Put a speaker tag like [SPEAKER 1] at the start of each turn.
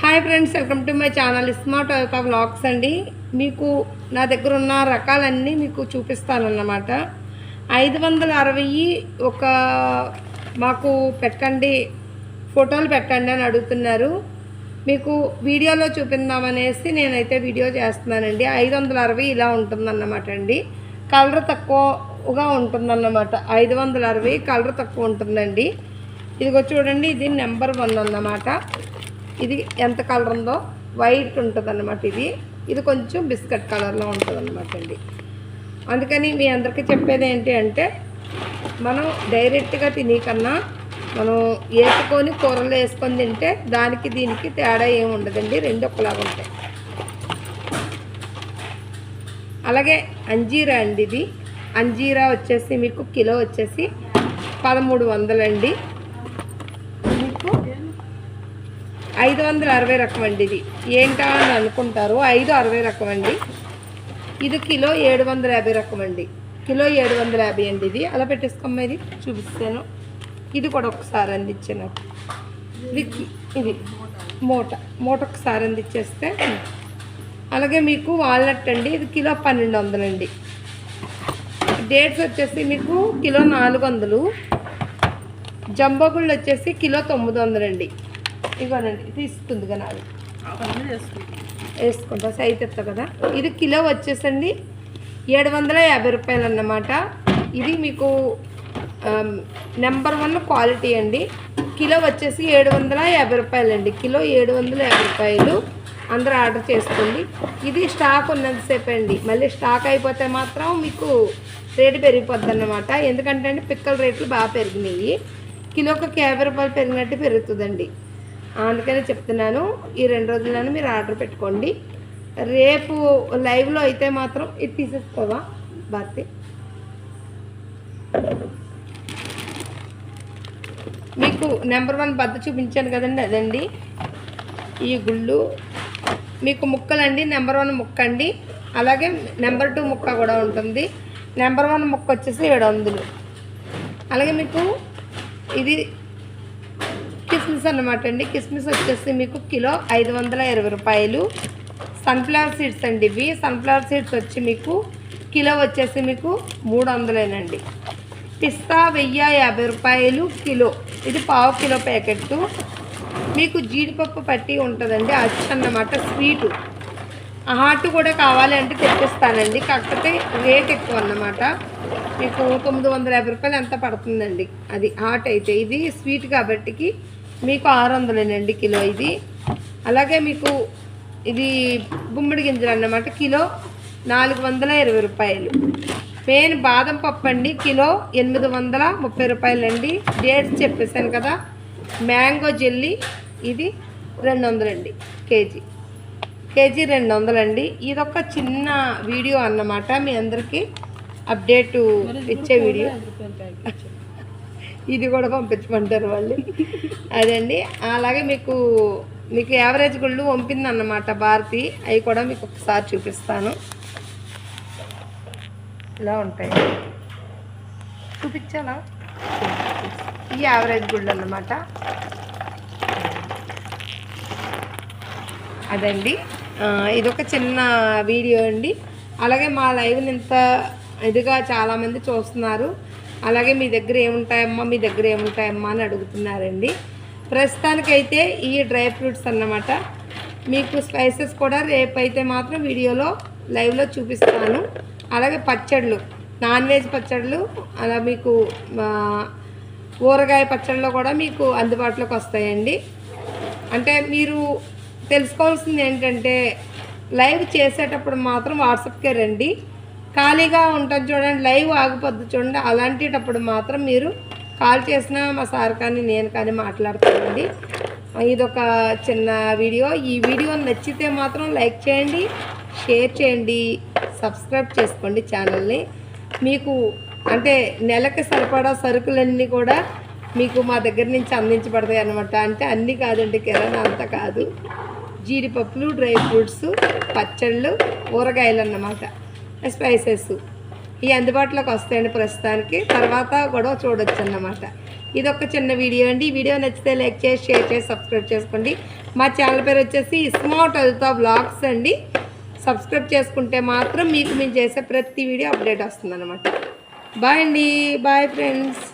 [SPEAKER 1] Hi friends welcome to my channel smart యొక్క vlogs అండి. మీకు నా దగ్గర ఉన్న రకాలన్నీ మీకు చూపిస్తానన్నమాట. ఐదు వందల అరవై ఒక మాకు పెట్టండి ఫోటోలు పెట్టండి అని అడుగుతున్నారు. మీకు వీడియోలో చూపిందామనేసి నేనైతే వీడియో చేస్తున్నానండి. ఐదు వందల అరవై ఇలా ఉంటుందన్నమాట అండి. కలర్ తక్కువగా ఉంటుందన్నమాట. ఐదు వందల అరవై కలర్ తక్కువ ఉంటుందండి. ఇదిగో చూడండి ఇది నెంబర్ వన్ అన్నమాట. ఇది ఎంత కలర్ ఉందో వైట్ ఉంటుంది అనమాట ఇది. ఇది కొంచెం బిస్కెట్ కలర్లో ఉంటుంది అనమాట అండి. అందుకని మీ అందరికీ చెప్పేది ఏంటి అంటే మనం డైరెక్ట్గా తినేకన్నా మనం వేసుకొని కూరలో వేసుకొని తింటే దానికి దీనికి తేడా ఏమి ఉండదండి. రెండు ఒకలాగా ఉంటాయి. అలాగే అంజీరా అండి ఇది. అంజీరా వచ్చేసి మీకు కిలో వచ్చేసి పదమూడు వందలండి మీకు ఐదు వందల అరవై రకం అండి ఇది. ఏంటా అని అనుకుంటారు ఐదు అరవై రకం అండి ఇది కిలో ఏడు వందల యాభై రకం అండి కిలో ఏడు వందల యాభై అండి ఇది. అలా పెట్టేసుకోమ్మా ఇది. చూపిస్తాను. ఇది కూడా ఒకసారి అందించాను. నాకు ఇది ఇది మూట. మూట ఒకసారి అందించేస్తే. అలాగే మీకు వాల్నట్ అండి. ఇది కిలో పన్నెండు వందలండి డేట్స్ వచ్చేసి మీకు కిలో నాలుగు వందలు జంబోగుళ్ళు వచ్చేసి కిలో తొమ్మిది వందలండి ఇవ్వనండి తీసుకుంది కదా నాది. వేసుకుంటా సైజ్ ఎత్తా కదా. ఇది కిలో వచ్చేసండి ఏడు వందల యాభై రూపాయలు అన్నమాట ఇది మీకు నెంబర్ వన్ క్వాలిటీ అండి. కిలో వచ్చేసి ఏడు వందల యాభై రూపాయలు అండి కిలో ఏడు వందల యాభై రూపాయలు అందరూ ఆర్డర్ చేసుకోండి. ఇది స్టాక్ ఉన్నంతసేపు అండి. మళ్ళీ స్టాక్ అయిపోతే మాత్రం మీకు రేటు పెరిగిపోద్ది అన్నమాట ఎందుకంటే అండి పిక్కల రేట్లు బాగా పెరిగినాయి. కిలోకి యాభై రూపాయలు పెరిగినట్టు పెరుగుతుందండి. అందుకనే చెప్తున్నాను ఈ రెండు రోజుల్లోనే మీరు ఆర్డర్ పెట్టుకోండి. రేపు లైవ్లో అయితే మాత్రం ఇది తీసేసుకోవా బాతి మీకు నెంబర్ వన్ బద్ద చూపించాను కదండి అదండి. ఈ గుళ్ళు మీకు ముక్కలండి నెంబర్ వన్ ముక్క అండి అలాగే నెంబర్ టూ ముక్క కూడా ఉంటుంది. నెంబర్ వన్ ముక్క వచ్చేసి ఏడు వందలు. అలాగే మీకు ఇది కిస్మిస్ అన్నమాట అండి. కిస్మిస్ వచ్చేసి మీకు కిలో ఐదు వందల ఇరవై రూపాయలు. సన్ఫ్లవర్ సీడ్స్ అండి ఇవి. సన్ఫ్లవర్ సీడ్స్ వచ్చి మీకు కిలో వచ్చేసి మీకు మూడు వందలేనండి. పిస్తా వెయ్యి యాభై రూపాయలు కిలో. ఇది పావు కిలో ప్యాకెట్ మీకు జీడిపప్పు పట్టి ఉంటుందండి. అచ్చు అన్నమాట స్వీటు. హాట్ కూడా కావాలి అంటే తెప్పిస్తానండి. కాకపోతే రేట్ ఎక్కువ అన్నమాట. మీకు తొమ్మిది వందల యాభై రూపాయలు ఎంత పడుతుందండి? అది హాట్ అయితే. ఇది స్వీట్ కాబట్టికి మీకు ఆరు వందలేనండి కిలో ఇది. అలాగే మీకు ఇది గుమ్మడి గింజలు అన్నమాట కిలో నాలుగు వందల ఇరవై రూపాయలు. మెయిన్ బాదం పప్పు అండి కిలో ఎనిమిది వందల ముప్పై రూపాయలండి. డేట్స్ చెప్పేశాను కదా మ్యాంగో జెల్లీ ఇది రెండు వందలండి కేజీ. కేజీ రెండు వందలండి ఇదొక చిన్న వీడియో అన్నమాట మీ అందరికీ అప్డేట్ ఇచ్చే వీడియో. ఇది కూడా పంపించమంటారు వాళ్ళు. అదండి. అలాగే మీకు మీకు యావరేజ్ గుళ్ళు పంపిందన్నమాట భారతి. అవి కూడా మీకు ఒకసారి చూపిస్తాను. ఇలా ఉంటాయి. చూపించాలా? ఈ యావరేజ్ గుళ్ళు అన్నమాట. అదండి. ఇది ఇదొక చిన్న వీడియో అండి. అలాగే మా లైవ్ని ఇంత ఇదిగా చాలామంది చూస్తున్నారు. అలాగే మీ దగ్గర ఏముంటాయమ్మా మీ దగ్గర ఏముంటాయమ్మా అని అడుగుతున్నారండి. ప్రస్తుతానికైతే ఈ డ్రై ఫ్రూట్స్ అన్నమాట. మీకు స్పైసెస్ కూడా రేపైతే మాత్రం వీడియోలో లైవ్లో చూపిస్తాను. అలాగే పచ్చళ్ళు నాన్ వెజ్ పచ్చళ్ళు అలా మీకు ఊరగాయ పచ్చళ్ళు కూడా మీకు అందుబాటులోకి వస్తాయండి. అంటే మీరు తెలుసుకోవాల్సింది ఏంటంటే లైవ్ చేసేటప్పుడు మాత్రం వాట్సాప్కే రండి. ఖాళీగా ఉంటుంది చూడండి లైవ్ ఆగిపోద్ది చూడండి. అలాంటిటప్పుడు మాత్రం మీరు కాల్ చేసినా మా సార్ కానీ నేను కానీ మాట్లాడుతానండి ఇదొక చిన్న వీడియో. ఈ వీడియో నచ్చితే మాత్రం లైక్ చేయండి షేర్ చేయండి సబ్స్క్రైబ్ చేసుకోండి ఛానల్ని. మీకు అంటే నెలకి సరిపడా సరుకులన్నీ కూడా మీకు మా దగ్గర నుంచి అందించబడతాయి అన్నమాట. అంటే అన్నీ కాదండి కిరాణా అంతా కాదు. జీడిపప్పులు డ్రై ఫ్రూట్స్ పచ్చళ్ళు ఊరగాయలు అన్నమాట. స్పైసెస్ ఇవి అందుబాటులోకి వస్తాయండి ప్రస్తుతానికి. తర్వాత కూడా చూడొచ్చు అన్నమాట ఇది ఒక చిన్న వీడియో అండి. ఈ వీడియో నచ్చితే లైక్ చేసి షేర్ చేసి సబ్స్క్రైబ్ చేసుకోండి. మా ఛానల్ పేరు వచ్చేసి స్మార్ట్ అదుతా బ్లాగ్స్ అండి. సబ్స్క్రైబ్ చేసుకుంటే మాత్రం మీకు మేము చేసే ప్రతి వీడియో అప్డేట్ వస్తుందన్నమాట. బాయ్ అండి. Bye friends.